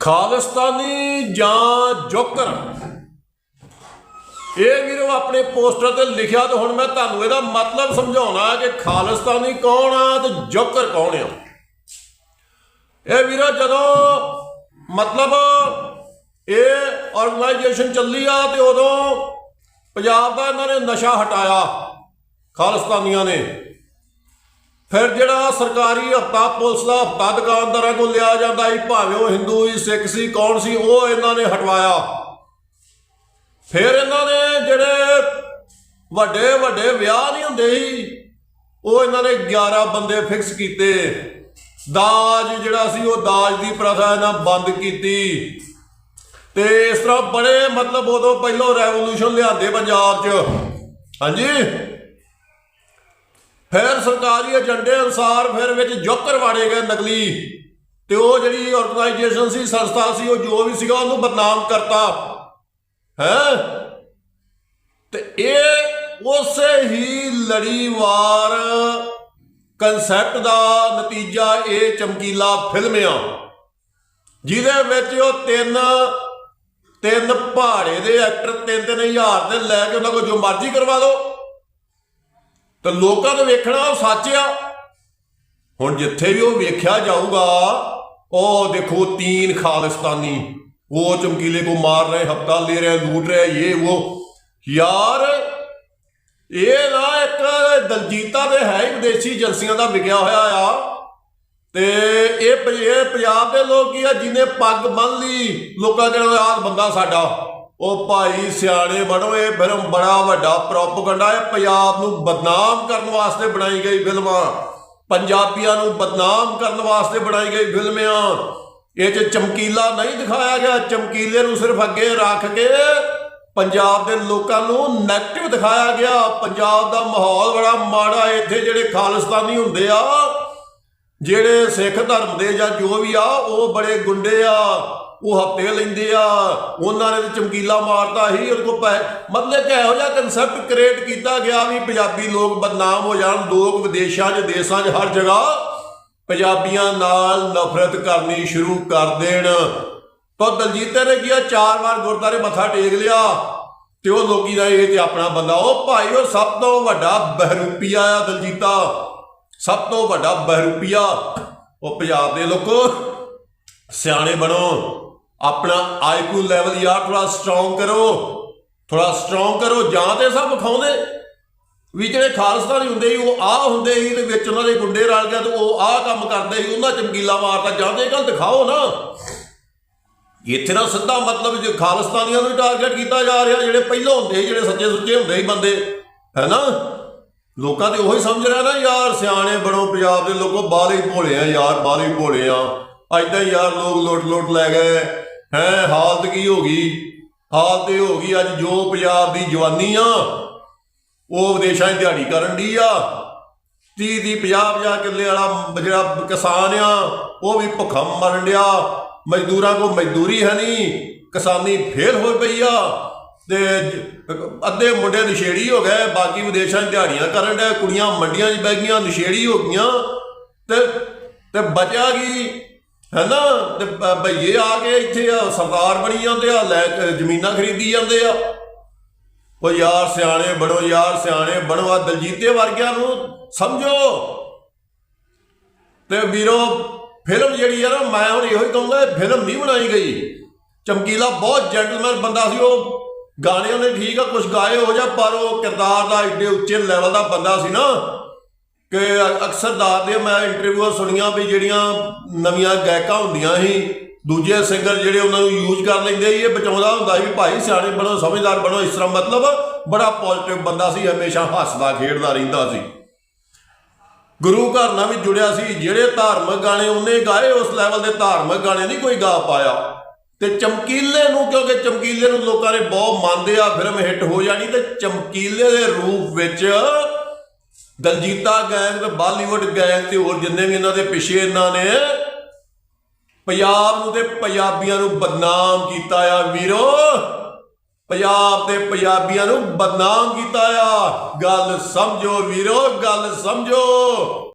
ਖਾਲਿਸਤਾਨੀ ਜਾਂ ਜੋਕਰ? ਇਹ ਵੀਰੋ ਆਪਣੇ ਪੋਸਟਰ ਤੇ ਲਿਖਿਆ ਤੇ ਹੁਣ ਮੈਂ ਤੁਹਾਨੂੰ ਇਹਦਾ ਮਤਲਬ ਸਮਝਾਉਣਾ ਕਿ ਖਾਲਿਸਤਾਨੀ ਕੌਣ ਆ ਤੇ ਜੋਕਰ ਕੌਣ ਆ। ਇਹ ਵੀਰੋ ਜਦੋਂ ਮਤਲਬ ਇਹ ਆਰਗੇਨਾਈਜੇਸ਼ਨ ਚੱਲੀ ਆ ਤੇ ਉਦੋਂ ਪੰਜਾਬ ਦਾ ਇਹਨਾਂ ਨੇ ਨਸ਼ਾ ਹਟਾਇਆ, ਖਾਲਿਸਤਾਨੀਆਂ ਨੇ। ਫਿਰ ਜਿਹੜਾ ਸਰਕਾਰੀ ਹਫਤਾ ਪੁਲਿਸ ਦਾ ਹਫਤਾ ਦੁਕਾਨਦਾਰਾਂ ਕੋਲ ਲਿਆ ਜਾਂਦਾ ਸੀ, ਭਾਵੇਂ ਉਹ ਹਿੰਦੂ ਸੀ, ਸਿੱਖ ਸੀ, ਕੌਣ ਸੀ, ਉਹ ਇਹਨਾਂ ਨੇ ਹਟਵਾਇਆ। ਫਿਰ ਇਹਨਾਂ ਨੇ ਜਿਹੜੇ ਵੱਡੇ ਵੱਡੇ ਵਿਆਹ ਨਹੀਂ ਹੁੰਦੇ ਸੀ, ਉਹ ਇਹਨਾਂ ਨੇ 11 ਬੰਦੇ ਫਿਕਸ ਕੀਤੇ। ਦਾਜ ਜਿਹੜਾ ਸੀ, ਉਹ ਦਾਜ ਦੀ ਪ੍ਰਥਾ ਇਹਨਾਂ ਬੰਦ ਕੀਤੀ। ਤੇ ਇਸ ਤਰ੍ਹਾਂ ਬੜੇ ਮਤਲਬ ਉਦੋਂ ਪਹਿਲੋਂ ਰੈਵੋਲੂਸ਼ਨ ਲਿਆਂਦੇ ਪੰਜਾਬ 'ਚ। ਹਾਂਜੀ? ਫਿਰ ਸਰਕਾਰੀ ਏਜੰਡੇ ਅਨੁਸਾਰ ਫਿਰ ਵਿੱਚ ਜੋਕਰ ਵਾੜੇ ਗਏ ਨਕਲੀ ਤੇ ਉਹ ਜਿਹੜੀ ਆਰਗੇਨਾਈਜੇਸ਼ਨ ਸੀ, ਸੰਸਥਾ ਸੀ, ਉਹ ਜੋ ਵੀ ਸੀਗਾ ਉਹਨੂੰ ਬਦਨਾਮ ਕਰਤਾ। ਹੈ? ਤੇ ਇਹ ਉਸੇ ਹੀ ਲੜੀਵਾਰ ਕਨਸੈਪਟ ਦਾ ਨਤੀਜਾ ਇਹ ਚਮਕੀਲਾ ਫਿਲਮ ਆ, ਜਿਹਦੇ ਵਿੱਚ ਉਹ ਤਿੰਨ ਤਿੰਨ ਪਹਾੜੇ ਦੇ ਐਕਟਰ ਤਿੰਨ ਤਿੰਨ ਹਜ਼ਾਰ ਦੇ ਲੈ ਕੇ ਉਹਨਾਂ ਕੋਲ ਜੋ ਮਰਜ਼ੀ ਕਰਵਾ ਦਿਓ ਤੇ ਲੋਕਾਂ ਨੇ ਵੇਖਣਾ ਉਹ ਸੱਚ ਆ। ਹੁਣ ਜਿੱਥੇ ਵੀ ਉਹ ਵੇਖਿਆ ਜਾਊਗਾ, ਉਹ ਦੇਖੋ ਤੀਨ ਖਾਲਿਸਤਾਨੀ, ਉਹ ਚਮਕੀਲੇ ਕੋ ਮਾਰ ਰਹੇ ਹਫਤਾ ਲੈ ਰਹੇ, ਲੂਟ ਰਹੇ, ਇਹ ਉਹ। ਯਾਰ, ਇਹ ਨਾ ਇੱਕ ਦਲਜੀਤਾ ਦੇ ਹੈ ਹੀ ਵਿਦੇਸ਼ੀ ਏਜੰਸੀਆਂ ਦਾ ਵਿਕਿਆ ਹੋਇਆ ਆ। ਤੇ ਇਹ ਇਹ ਪੰਜਾਬ ਦੇ ਲੋਕ ਕੀ ਆ ਜਿਹਨੇ ਪੱਗ ਬੰਨ ਲਈ, ਲੋਕਾਂ ਕਹਿੰਦੇ ਆਹ ਬੰਦਾ ਸਾਡਾ। ਉਹ ਭਾਈ ਸਿਆਣੇ ਬਣੋ, ਇਹ ਫਿਲਮ ਬੜਾ ਵੱਡਾ ਪ੍ਰੋਪਗੈਂਡਾ ਹੈ। ਪੰਜਾਬ ਨੂੰ ਬਦਨਾਮ ਕਰਨ ਵਾਸਤੇ ਬਣਾਈ ਗਈ ਫਿਲਮ। ਆ ਪੰਜਾਬੀਆਂ ਨੂੰ ਬਦਨਾਮ ਕਰਨ ਵਾਸਤੇ ਬਣਾਈ ਗਈ ਫਿਲਮ। ਆ ਇਹ ਚ ਚਮਕੀਲਾ ਨਹੀਂ ਦਿਖਾਇਆ ਗਿਆ। ਚਮਕੀਲੇ ਨੂੰ ਸਿਰਫ ਅੱਗੇ ਰੱਖ ਕੇ ਪੰਜਾਬ ਦੇ ਲੋਕਾਂ ਨੂੰ ਨੈਗੇਟਿਵ ਦਿਖਾਇਆ ਗਿਆ। ਪੰਜਾਬ ਦਾ ਮਾਹੌਲ ਬੜਾ ਮਾੜਾ ਇੱਥੇ ਜਿਹੜੇ ਖਾਲਿਸਤਾਨੀ ਹੁੰਦੇ ਆ, ਜਿਹੜੇ ਸਿੱਖ ਧਰਮ ਦੇ ਜਾਂ ਜੋ ਵੀ ਆ, ਉਹ ਬੜੇ ਗੁੰਡੇ ਆ। ਉਹ ਹਫ਼ਤੇ ਲੈਂਦੇ ਆ। ਉਹਨਾਂ ਨੇ ਚਮਕੀਲਾ ਮਾਰਤਾ ਹੀ ਉਹਦੇ ਕੋ ਪੈ ਮਤਲਬ ਕਿ ਇਹੋ ਜਿਹਾ ਕਨਸੈਪਟ ਕ੍ਰੀਏਟ ਕੀਤਾ ਗਿਆ ਵੀ ਪੰਜਾਬੀ ਲੋਕ ਬਦਨਾਮ ਹੋ ਜਾਣ, ਲੋਕ ਵਿਦੇਸ਼ਾਂ 'ਚ, ਦੇਸ਼ਾਂ 'ਚ, ਹਰ ਜਗ੍ਹਾ ਪੰਜਾਬੀਆਂ ਨਾਲ ਨਫ਼ਰਤ ਕਰਨੀ ਸ਼ੁਰੂ ਕਰ ਦੇਣ। ਤਾਂ ਦਲਜੀਤ ਨੇ ਕੀ ਚਾਰ ਵਾਰ ਗੁਰਦਾਰੇ ਮੱਥਾ ਟੇਕ ਲਿਆ ਤੇ ਉਹ ਲੋਕੀ ਦਾ ਇਹ ਤੇ ਆਪਣਾ ਬੰਦਾ। ਉਹ ਭਾਈ, ਉਹ ਸਭ ਤੋਂ ਵੱਡਾ ਬਹਿਰੂਪੀਆ ਆ ਦਲਜੀਤਾ। ਸਭ ਤੋਂ ਵੱਡਾ ਬਹਿਰੂਪੀਆ। ਉਹ ਪੰਜਾਬ ਦੇ ਲੋਕੋ ਸਿਆਣੇ ਬਣੋ। ਆਪਣਾ ਆਈਕੂ ਲੈਵਲ ਯਾਰ ਥੋੜਾ ਸਟਰੋਂਗ ਕਰੋ। ਥੋੜਾ ਸਟਰੋਂਗ ਕਰੋ, ਜਾਂ ਤੇ ਸਭ ਵਿਖਾਉਂਦੇ। ਵੀ ਜਿਹੜੇ ਖਾਲਸਤਾਨੀ ਹੁੰਦੇ ਸੀ, ਉਹ ਆ ਹੁੰਦੇ ਸੀ ਤੇ ਵਿੱਚ ਉਹਨਾਂ ਦੇ ਗੁੰਡੇ ਰਲ ਗਏ ਤੇ ਉਹ ਆਹ ਕੰਮ ਕਰਦੇ ਸੀ, ਉਹਨਾਂ ਚਮਕੀਲਾ ਮਾਰਦਾ ਜਾਂ ਤੇ ਇਹ ਗੱਲ ਦਿਖਾਓ ਨਾ। ਇੱਥੇ ਨਾ ਸਿੱਧਾ ਮਤਲਬ ਜੇ ਖਾਲਿਸਤਾਨੀਆਂ ਨੂੰ ਟਾਰਗੇਟ ਕੀਤਾ ਜਾ ਰਿਹਾ, ਜਿਹੜੇ ਪਹਿਲਾਂ ਹੁੰਦੇ ਸੀ, ਜਿਹੜੇ ਸੱਚੇ ਸੁੱਚੇ ਹੁੰਦੇ ਸੀ ਬੰਦੇ, ਹੈਨਾ? ਲੋਕਾਂ ਤੇ ਉਹੀ ਸਮਝ ਰਿਹਾ ਨਾ, ਯਾਰ ਸਿਆਣੇ ਬਣੋ ਪੰਜਾਬ ਦੇ, ਲੋਕੋ ਬਾਹਲੇ ਹੀ ਭੋਲੇ ਆ ਯਾਰ, ਬਾਹਲੇ ਹੀ ਭੋਲੇ ਆ। ਐਦਾਂ ਹੀ ਯਾਰ ਲੋਕ ਲੁੱਟ ਲੁੱਟ ਲੈ ਗਏ। ਹੈ, ਹਾਲਤ ਕੀ ਹੋ ਗਈ? ਹਾਲਤ ਇਹ ਹੋ ਗਈ, ਅੱਜ ਜੋ ਪੰਜਾਬ ਦੀ ਜਵਾਨੀ ਆ, ਉਹ ਵਿਦੇਸ਼ਾਂ 'ਚ ਦਿਹਾੜੀ ਕਰਨ ਦੀ ਆ। 30 ਦੀ 50 50 ਕਿੱਲੇ ਵਾਲਾ ਜਿਹੜਾ ਕਿਸਾਨ ਆ, ਉਹ ਵੀ ਭੁੱਖਾ ਮਰਨ ਡਿਆ। ਮਜ਼ਦੂਰਾਂ ਕੋ ਮਜ਼ਦੂਰੀ ਹੈ ਨਹੀਂ, ਕਿਸਾਨੀ ਫੇਲ ਹੋ ਪਈ ਆ। ਤੇ ਅੱਧੇ ਮੁੰਡੇ ਨਸ਼ੇੜੀ ਹੋ ਗਏ, ਬਾਕੀ ਵਿਦੇਸ਼ਾਂ 'ਚ ਦਿਹਾੜੀਆਂ ਕਰਨ ਡਿਆ ਕੁੜੀਆਂ ਮੰਡੀਆਂ 'ਚ ਬਹਿ ਗਈਆਂ, ਨਸ਼ੇੜੀ ਹੋ ਗਈਆਂ। ਤੇ ਤੇ ਬਚਿਆ ਕੀ? ਹੈਨਾ ਤੇ ਬ- ਭਈਏ ਆ ਕੇ ਇੱਥੇ ਆ ਸਰਦਾਰ ਬਣੀ ਜਾਂਦੇ ਆ, ਲੈ ਕੇ ਜ਼ਮੀਨਾਂ ਖਰੀਦੀ ਜਾਂਦੇ ਆ। ਉਹ ਯਾਰ ਸਿਆਣੇ ਬਣੋ, ਯਾਰ ਸਿਆਣੇ ਬਣੋ ਆ ਦਲਜੀਤੇ ਵਰਗਿਆਂ ਨੂੰ ਸਮਝੋ। ਤੇ ਵੀਰੋ, ਫਿਲਮ ਜਿਹੜੀ ਆ ਨਾ, ਮੈਂ ਹੁਣ ਇਹੋ ਹੀ ਕਹੂੰਗਾ ਫਿਲਮ ਨਹੀਂ ਬਣਾਈ ਗਈ। ਚਮਕੀਲਾ ਬਹੁਤ ਜੈਂਟਲਮੈਨ ਬੰਦਾ ਸੀ, ਉਹ ਗਾਣੇ ਉਹਨੇ ਠੀਕ ਆ ਕੁਝ ਗਾਏ ਹੋ ਜਾ, ਪਰ ਉਹ ਕਿਰਦਾਰ ਦਾ ਏਡੇ ਉੱਚੇ ਲੈਵਲ ਦਾ ਬੰਦਾ ਸੀ ਨਾ। ਕਿ ਅਕਸਰ ਦੱਸਦੇ ਮੈਂ ਇੰਟਰਵਿਊਆਂ ਸੁਣੀਆਂ ਵੀ ਜਿਹੜੀਆਂ ਨਵੀਆਂ ਗਾਇਕਾਂ ਹੁੰਦੀਆਂ ਸੀ, ਦੂਜੇ ਸਿੰਗਰ ਜਿਹੜੇ ਉਹਨਾਂ ਨੂੰ ਯੂਜ਼ ਕਰ ਲੈਂਦੇ ਸੀ, ਇਹ ਬਚਾਉਂਦਾ ਹੁੰਦਾ ਸੀ ਵੀ ਭਾਈ ਸਿਆਣੇ ਬਣੋ, ਸਮਝਦਾਰ ਬਣੋ, ਇਸ ਤਰ੍ਹਾਂ ਮਤਲਬ ਬੜਾ ਪੋਜ਼ਿਟਿਵ ਬੰਦਾ ਸੀ, ਹਮੇਸ਼ਾ ਹੱਸਦਾ, ਖੇਡਦਾ ਰਹਿੰਦਾ ਸੀ। ਗੁਰੂ ਘਰ ਨਾਲ ਵੀ ਜੁੜਿਆ ਸੀ, ਜਿਹੜੇ ਧਾਰਮਿਕ ਗਾਣੇ ਉਹਨੇ ਗਾਏ, ਉਸ ਲੈਵਲ ਦੇ ਧਾਰਮਿਕ ਗਾਣੇ ਨਹੀਂ ਕੋਈ ਗਾ ਪਾਇਆ। ਤੇ ਚਮਕੀਲੇ ਨੂੰ, ਕਿਉਂਕਿ ਚਮਕੀਲੇ ਨੂੰ ਲੋਕਾਂ ਨੇ ਬਹੁਤ ਮੰਨਦੇ ਆ ਫਿਲਮ ਹਿੱਟ ਹੋ ਜਾਣੀ ਤੇ ਚਮਕੀਲੇ ਦੇ ਰੂਪ ਵਿੱਚ ਦਲਜੀਤਾ ਗੈਂਗ ਤੇ ਬਾਲੀਵੁੱਡ ਗੈਂਗ ਤੇ ਹੋਰ ਜਿੰਨੇ ਵੀ ਇਹਨਾਂ ਦੇ ਪਿੱਛੇ ਇਹਨਾਂ ਨੇ, ਪੰਜਾਬ ਨੂੰ ਤੇ ਪੰਜਾਬੀਆਂ ਨੂੰ ਬਦਨਾਮ ਕੀਤਾ ਆ ਵੀਰੋ। ਪੰਜਾਬ ਤੇ ਪੰਜਾਬੀਆਂ ਨੂੰ ਬਦਨਾਮ ਕੀਤਾ ਆ। ਗੱਲ ਸਮਝੋ ਵੀਰੋ, ਗੱਲ ਸਮਝੋ।